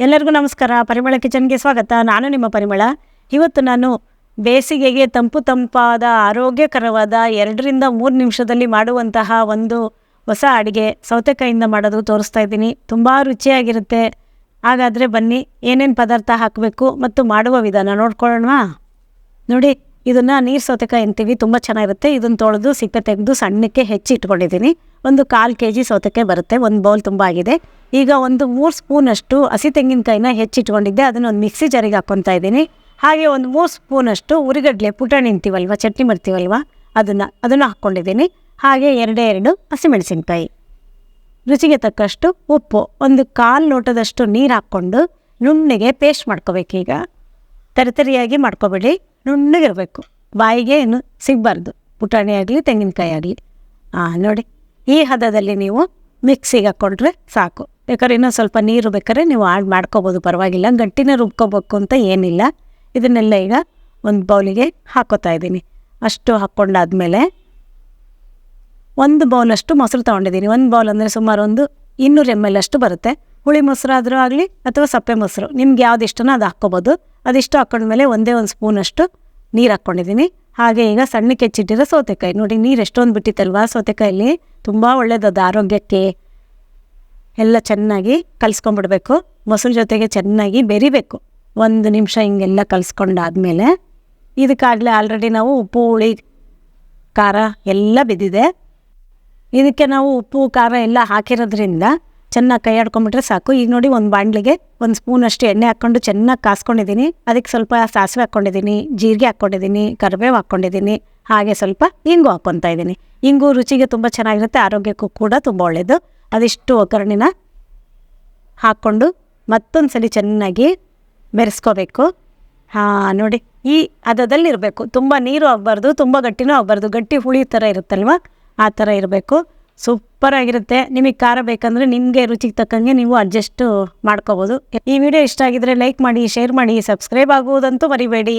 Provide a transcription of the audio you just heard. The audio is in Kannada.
ಎಲ್ಲರಿಗೂ ನಮಸ್ಕಾರ. ಪರಿಮಳ ಕಿಚನ್ಗೆ ಸ್ವಾಗತ. ನಾನು ನಿಮ್ಮ ಪರಿಮಳ. ಇವತ್ತು ನಾನು ಬೇಸಿಗೆಗೆ ತಂಪು ತಂಪಾದ, ಆರೋಗ್ಯಕರವಾದ ಎರಡರಿಂದ ಮೂರು ನಿಮಿಷದಲ್ಲಿ ಮಾಡುವಂತಹ ಒಂದು ಹೊಸ ಅಡುಗೆ ಸೌತೆಕಾಯಿಂದ ಮಾಡೋದು ತೋರಿಸ್ತಾ ಇದ್ದೀನಿ. ತುಂಬ ರುಚಿಯಾಗಿರುತ್ತೆ. ಹಾಗಾದರೆ ಬನ್ನಿ, ಏನೇನು ಪದಾರ್ಥ ಹಾಕಬೇಕು ಮತ್ತು ಮಾಡುವ ವಿಧಾನ ನೋಡ್ಕೊಳ್ಳೋಣ ನೋಡಿ. ಇದನ್ನು ನೀರು ಸೌತೆಕಾಯಿ ಅಂತೀವಿ ತುಂಬ ಚೆನ್ನಾಗಿರುತ್ತೆ. ಇದನ್ನು ತೊಳೆದು ಸಿಪ್ಪೆ ತೆಗೆದು ಸಣ್ಣಕ್ಕೆ ಹೆಚ್ಚಿ ಇಟ್ಕೊಂಡಿದ್ದೀನಿ. ಒಂದು ಕಾಲು ಕೆ ಜಿ ಸೌತೆಕಾಯಿ ಬರುತ್ತೆ, ಒಂದು ಬೌಲ್ ತುಂಬ ಆಗಿದೆ. ಈಗ ಒಂದು ಮೂರು ಸ್ಪೂನಷ್ಟು ಹಸಿ ತೆಂಗಿನಕಾಯಿನ ಹೆಚ್ಚಿಟ್ಕೊಂಡಿದ್ದೆ ಅದನ್ನು ಒಂದು ಮಿಕ್ಸಿ ಜಾರಿಗೆ ಹಾಕ್ಕೊತಾ ಇದ್ದೀನಿ. ಹಾಗೆ ಒಂದು ಮೂರು ಸ್ಪೂನಷ್ಟು ಉರಿಗಡ್ಲೆ ಪುಟಾಣಿ ಅಂತೀವಲ್ವ, ಚಟ್ನಿ ಮಾಡ್ತೀವಲ್ವ, ಅದನ್ನು ಅದನ್ನು ಹಾಕ್ಕೊಂಡಿದ್ದೀನಿ. ಹಾಗೆ ಎರಡೇ ಎರಡು ಹಸಿಮೆಣಸಿನ್ಕಾಯಿ. ರುಚಿಗೆ ತಕ್ಕಷ್ಟು ಉಪ್ಪು, ಒಂದು ಕಾಲು ಲೋಟದಷ್ಟು ನೀರು ಹಾಕ್ಕೊಂಡು ನುಣ್ಣಿಗೆ ಪೇಸ್ಟ್ ಮಾಡ್ಕೋಬೇಕೀಗ. ತರಿತರಿಯಾಗಿ ಮಾಡ್ಕೋಬೇಡಿ. ನುಣ್ಣಗಿರಬೇಕು. ಬಾಯಿಗೆ ಏನು ಸಿಗಬಾರ್ದು. ಪುಟಾಣಿ ಆಗಲಿ, ತೆಂಗಿನಕಾಯಿ ಆಗಲಿ. ಹಾಂ ನೋಡಿ, ಈ ಹದದಲ್ಲಿ ನೀವು ಮಿಕ್ಸಿಗೆ ಹಾಕ್ಕೊಂಡ್ರೆ ಸಾಕು. ಬೇಕಾದ್ರೆ ಇನ್ನೂ ಸ್ವಲ್ಪ ನೀರು ಬೇಕಾದ್ರೆ ನೀವು ಆಡ್ ಮಾಡ್ಕೋಬೋದು. ಪರವಾಗಿಲ್ಲ ಗಂಟಿನ ರುಬ್ಕೋಬೇಕು ಅಂತ ಏನಿಲ್ಲ. ಇದನ್ನೆಲ್ಲ ಈಗ ಒಂದು ಬೌಲಿಗೆ ಹಾಕೋತಾ ಇದ್ದೀನಿ. ಅಷ್ಟು ಹಾಕ್ಕೊಂಡಾದ್ಮೇಲೆ ಒಂದು ಬೌಲಷ್ಟು ಮೊಸರು ತೊಗೊಂಡಿದ್ದೀನಿ. ಒಂದು ಬೌಲ್ ಅಂದರೆ ಸುಮಾರು ಒಂದು ಇನ್ನೂರು ಎಂ ಎಲ್ ಅಷ್ಟು ಬರುತ್ತೆ. ಹುಳಿ ಮೊಸರು ಆದರೂ ಆಗಲಿ ಅಥವಾ ಸಪ್ಪೆ ಮೊಸರು. ನಿಮ್ಗೆ ಯಾವ್ದು ಇಷ್ಟನೋ ಅದು ಹಾಕ್ಕೋಬೋದು. ಅದಿಷ್ಟು ಹಾಕ್ಕೊಂಡ್ಮೇಲೆ ಒಂದೇ ಒಂದು ಸ್ಪೂನಷ್ಟು ನೀರು ಹಾಕ್ಕೊಂಡಿದ್ದೀನಿ ಹಾಗೆ ಈಗ ಸಣ್ಣಕ್ಕೆ ಹೆಚ್ಚಿಟ್ಟಿರೋ ಸೌತೆಕಾಯಿ. ನೋಡಿ, ನೀರು ಎಷ್ಟೊಂದು ಬಿಟ್ಟಿತ್ತಲ್ವಾ ಸೌತೆಕಾಯಲ್ಲಿ? ತುಂಬ ಒಳ್ಳೆಯದದು ಆರೋಗ್ಯಕ್ಕೆ. ಎಲ್ಲ ಚೆನ್ನಾಗಿ ಕಲಿಸ್ಕೊಂಡ್ಬಿಡ್ಬೇಕು. ಮೊಸರು ಜೊತೆಗೆ ಚೆನ್ನಾಗಿ ಬೆರಿಬೇಕು. ಒಂದು ನಿಮಿಷ ಹಿಂಗೆಲ್ಲ ಕಲಿಸ್ಕೊಂಡಾದ್ಮೇಲೆ ಇದಕ್ಕಾಗಲೇ ಆಲ್ರೆಡಿ ನಾವು ಉಪ್ಪು, ಹುಳಿ, ಖಾರ ಎಲ್ಲ ಬಿದ್ದಿದೆ. ಇದಕ್ಕೆ ನಾವು ಉಪ್ಪು, ಖಾರ ಎಲ್ಲ ಹಾಕಿರೋದ್ರಿಂದ ಚೆನ್ನಾಗಿ ಕೈ ಆಡ್ಕೊಂಡ್ಬಿಟ್ರೆ ಸಾಕು. ಈಗ ನೋಡಿ ಒಂದು ಬಾಣಲಿಗೆ ಒಂದು ಸ್ಪೂನ್ ಅಷ್ಟು ಎಣ್ಣೆ ಹಾಕ್ಕೊಂಡು ಚೆನ್ನಾಗಿ ಕಾಸ್ಕೊಂಡಿದ್ದೀನಿ. ಅದಕ್ಕೆ ಸ್ವಲ್ಪ ಸಾಸಿವೆ ಹಾಕ್ಕೊಂಡಿದ್ದೀನಿ, ಜೀರಿಗೆ ಹಾಕ್ಕೊಂಡಿದ್ದೀನಿ, ಕರಿಬೇವು ಹಾಕ್ಕೊಂಡಿದ್ದೀನಿ. ಹಾಗೆ ಸ್ವಲ್ಪ ಇಂಗು ಹಾಕ್ಕೊತಾ ಇದ್ದೀನಿ. ಇಂಗು ರುಚಿಗೆ ತುಂಬ ಚೆನ್ನಾಗಿರುತ್ತೆ, ಆರೋಗ್ಯಕ್ಕೂ ಕೂಡ ತುಂಬ ಒಳ್ಳೆಯದು ಅದಿಷ್ಟು ಒಗ್ಗರಣೆನ ಹಾಕ್ಕೊಂಡು ಮತ್ತೊಂದು ಸಲ ಚೆನ್ನಾಗಿ ಬೆರೆಸ್ಕೋಬೇಕು. ಹಾಂ, ನೋಡಿ ಈ ಅದದಲ್ಲಿ ಇರಬೇಕು ತುಂಬ ನೀರು ಆಗಬಾರ್ದು, ತುಂಬ ಗಟ್ಟಿನೂ ಆಗಬಾರ್ದು. ಗಟ್ಟಿ ಹುಳಿ ಥರ ಇರುತ್ತಲ್ವ? ಆ ಥರ ಇರಬೇಕು. ಸೂಪರಾಗಿರುತ್ತೆ ನಿಮಗೆ ಖಾರ ಬೇಕಂದರೆ ನಿಮಗೆ ರುಚಿಗೆ ತಕ್ಕಂಗೆ ನೀವು ಅಡ್ಜಸ್ಟು ಮಾಡ್ಕೋಬೋದು. ಈ ವಿಡಿಯೋ ಇಷ್ಟ ಆಗಿದ್ರೆ ಲೈಕ್ ಮಾಡಿ, ಶೇರ್ ಮಾಡಿ, ಸಬ್ಸ್ಕ್ರೈಬ್ ಆಗುವುದಂತೂ ಮರಿಬೇಡಿ.